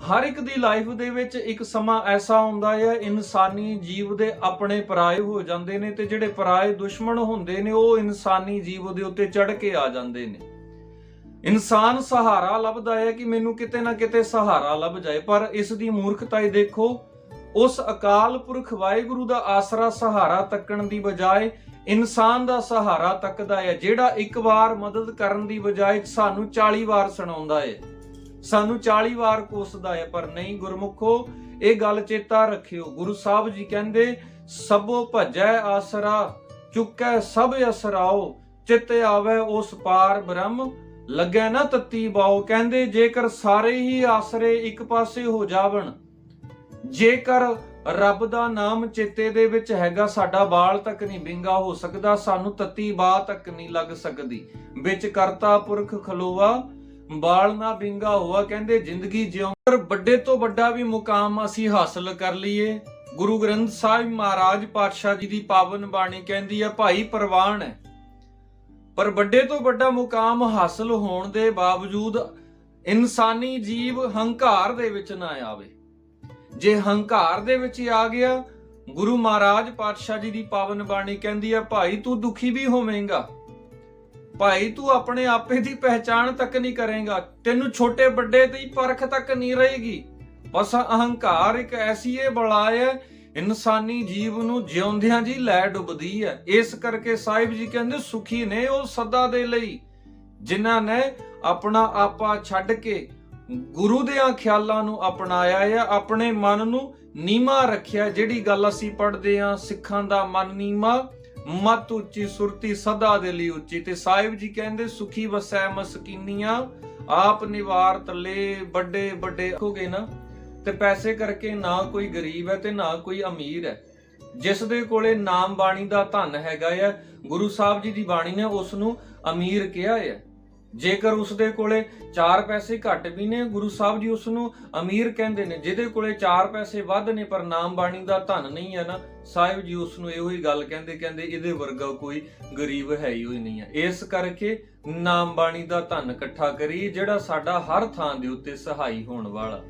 ਹਰ ਇੱਕ ਦੀ ਲਾਈਫ ਦੇ ਵਿੱਚ ਇੱਕ ਸਮਾਂ ਐਸਾ ਆਉਂਦਾ ਹੈ, ਇਨਸਾਨੀ ਜੀਵ ਦੇ ਆਪਣੇ ਪਰਾਏ ਹੋ ਜਾਂਦੇ ਨੇ ਤੇ ਜਿਹੜੇ ਪਰਾਏ ਦੁਸ਼ਮਣ ਹੁੰਦੇ ਨੇ, ਉਹ ਇਨਸਾਨੀ ਜੀਵ ਦੇ ਉੱਤੇ ਚੜ ਕੇ ਆ ਜਾਂਦੇ ਨੇ। ਇਨਸਾਨ ਸਹਾਰਾ ਲੱਭਦਾ ਹੈ ਕਿ ਮੈਨੂੰ ਕਿਤੇ ਨਾ ਕਿਤੇ ਸਹਾਰਾ ਲੱਭ ਜਾਏ, ਪਰ ਇਸ ਦੀ ਮੂਰਖਤਾ ਹੀ ਦੇਖੋ, ਉਸ ਅਕਾਲ ਪੁਰਖ ਵਾਹਿਗੁਰੂ ਦਾ ਆਸਰਾ ਸਹਾਰਾ ਤੱਕਣ ਦੀ ਬਜਾਏ ਇਨਸਾਨ ਦਾ ਸਹਾਰਾ ਤੱਕਦਾ ਹੈ, ਜਿਹੜਾ ਇੱਕ ਵਾਰ ਮਦਦ ਕਰਨ ਦੀ ਬਜਾਏ ਸਾਨੂੰ 40 ਵਾਰ ਸੁਣਾਉਂਦਾ ਹੈ। ਸਾਨੂੰ 40 ਵਾਰ ਕੋਸਦਾ ਹੈ, ਪਰ ਨਹੀਂ ਗੁਰਮੁਖੋ, ਇਹ ਗੱਲ ਚੇਤਾ ਰੱਖਿਓ। ਗੁਰੂ ਸਾਹਿਬ ਜੀ ਕਹਿੰਦੇ, ਸਭੋ ਭਜੈ ਆਸਰਾ, ਚੁੱਕੈ ਸਭ ਅਸਰਾਓ, ਚਿਤ ਆਵੇ ਉਸ ਪਾਰ ਬ੍ਰਹਮ, ਲੱਗੈ ਨਾ ਤਤੀ ਬਾਉ ਕਹਿੰਦੇ, ਜੇਕਰ ਸਾਰੇ ਹੀ ਆਸਰੇ ਇੱਕ ਪਾਸੇ ਹੋ ਜਾਵਣ, ਜੇਕਰ ਰੱਬ ਦਾ ਨਾਮ ਚੇਤੇ ਦੇ ਵਿੱਚ ਹੈਗਾ, ਸਾਡਾ ਬਾਲ ਤੱਕ ਨਹੀਂ ਬਿੰਗਾ ਹੋ ਸਕਦਾ, ਸਾਨੂੰ ਤਤੀ ਬਾ ਤੱਕ ਨਹੀਂ ਲੱਗ ਸਕਦੀ। ਵਿੱਚ ਕਰਤਾ ਪੁਰਖ ਖਲੋਵਾ ਬਾਲ ਨਾ ਵਿੰਗਾ ਹੋਆ, ਕਹਿੰਦੇ ਜ਼ਿੰਦਗੀ ਜਿਉਂ। ਪਰ ਵੱਡੇ ਤੋਂ ਵੱਡਾ ਵੀ ਮੁਕਾਮ ਅਸੀਂ ਹਾਸਲ ਕਰ ਲਈਏ। ਗੁਰੂ ਗ੍ਰੰਥ ਸਾਹਿਬ ਮਹਾਰਾਜ ਪਾਤਸ਼ਾਹ ਜੀ ਦੀ ਪਾਵਨ ਬਾਣੀ ਕਹਿੰਦੀ ਹੈ ਭਾਈ ਪ੍ਰਵਾਨ ਹੈ। ਪਰ ਵੱਡੇ ਤੋਂ ਵੱਡਾ ਮੁਕਾਮ ਹਾਸਲ ਹੋਣ ਦੇ ਬਾਵਜੂਦ ਇਨਸਾਨੀ ਜੀਵ ਹੰਕਾਰ ਦੇ ਵਿੱਚ ਨਾ ਆਵੇ। ਜੇ ਹੰਕਾਰ ਦੇ ਵਿੱਚ ਆ ਗਿਆ, ਗੁਰੂ ਮਹਾਰਾਜ ਪਾਤਸ਼ਾਹ ਜੀ ਦੀ ਪਾਵਨ ਬਾਣੀ ਕਹਿੰਦੀ ਹੈ ਭਾਈ ਤੂੰ ਦੁਖੀ ਵੀ ਹੋਵੇਂਗਾ। ਭਾਈ, ਤੂੰ ਆਪਣੇ ਆਪੇ ਦੀ ਪਹਿਚਾਣ ਤੱਕ ਨਹੀਂ ਕਰੇਗਾ। ਤੈਨੂੰ ਛੋਟੇ ਵੱਡੇ ਦੀ ਪਰਖ ਤੱਕ ਨਹੀਂ ਰਹੇਗੀ। ਬਸ ਅਹੰਕਾਰ ਇੱਕ ਐਸੀ ਇਹ ਬਲਾ ਹੈ ਇਨਸਾਨੀ ਜੀਵ ਨੂੰ ਜਿਉਂਦਿਆਂ ਜੀ ਲੈ ਡੁੱਬਦੀ ਹੈ ਇਸ ਕਰਕੇ ਸਾਹਿਬ ਜੀ ਕਹਿੰਦੇ, ਸੁਖੀ ਨੇ ਉਹ ਸਦਾ ਦੇ ਲਈ, ਜਿਨ੍ਹਾਂ ਨੇ ਆਪਣਾ ਆਪਾ ਛੱਡ ਕੇ ਗੁਰੂ ਦੇ ਖਿਆਲਾਂ ਨੂੰ ਅਪਣਾਇਆ ਹੈ ਆਪਣੇ ਮਨ ਨੂੰ ਨੀਮਾ ਰੱਖਿਆ ਜਿਹੜੀ ਗੱਲ ਅਸੀਂ ਪੜ੍ਹਦੇ ਹਾਂ ਸਿੱਖਾਂ ਦਾ ਮਨ ਨੀਮਾ ਮਤ ਉੱਚੀ, ਸੁਰਤੀ ਸਦਾ ਦੇ ਲਈ ਉੱਚੀ। ਤੇ ਸਾਹਿਬ ਜੀ ਕਹਿੰਦੇ, ਸੁਖੀ ਵਸੈ ਮਸਕੀਨੀਆਂ, ਆਪ ਨਿਵਾਰ ਤਲੇ ਵੱਡੇ ਵੱਡੇ ਆਖੋਗੇ ਨਾ। ਤੇ ਪੈਸੇ ਕਰਕੇ ਨਾ ਕੋਈ ਗਰੀਬ ਹੈ ਤੇ ਨਾ ਕੋਈ ਅਮੀਰ ਹੈ। ਜਿਸ ਦੇ ਕੋਲੇ ਨਾਮ ਬਾਣੀ ਦਾ ਧਨ ਹੈਗਾ ਹੈ ਗੁਰੂ ਸਾਹਿਬ ਜੀ ਦੀ ਬਾਣੀ ਨੇ ਉਸ ਨੂੰ ਅਮੀਰ ਕਿਹਾ ਹੈ ਜੇਕਰ ਉਸ ਦੇ ਕੋਲੇ 4 ਪੈਸੇ ਘੱਟ ਵੀ ਨੇ, ਗੁਰੂ ਸਾਹਿਬ ਜੀ ਉਸ ਨੂੰ ਅਮੀਰ ਕਹਿੰਦੇ ਨੇ, ਜਿਹਦੇ ਕੋਲੇ 4 ਪੈਸੇ ਵੱਧ ਨੇ, ਪਰ ਨਾਮ ਬਾਣੀ ਦਾ ਧਨ ਨਹੀਂ ਹੈ ਨਾ, ਸਾਹਿਬ ਜੀ ਉਸ ਨੂੰ ਇਹੋ ਹੀ ਗੱਲ ਕਹਿੰਦੇ ਕਹਿੰਦੇ ਇਹਦੇ ਵਰਗਾ ਕੋਈ ਗਰੀਬ ਹੈ ਹੀ ਹੋਈ ਨਹੀਂ ਹੈ। ਇਸ ਕਰਕੇ ਨਾਮ ਬਾਣੀ ਦਾ ਧਨ ਇਕੱਠਾ ਕਰੀ ਜਿਹੜਾ ਸਾਡਾ ਹਰ ਥਾਂ ਦੇ ਉੱਤੇ ਸਹਾਈ ਹੋਣ ਵਾਲਾ।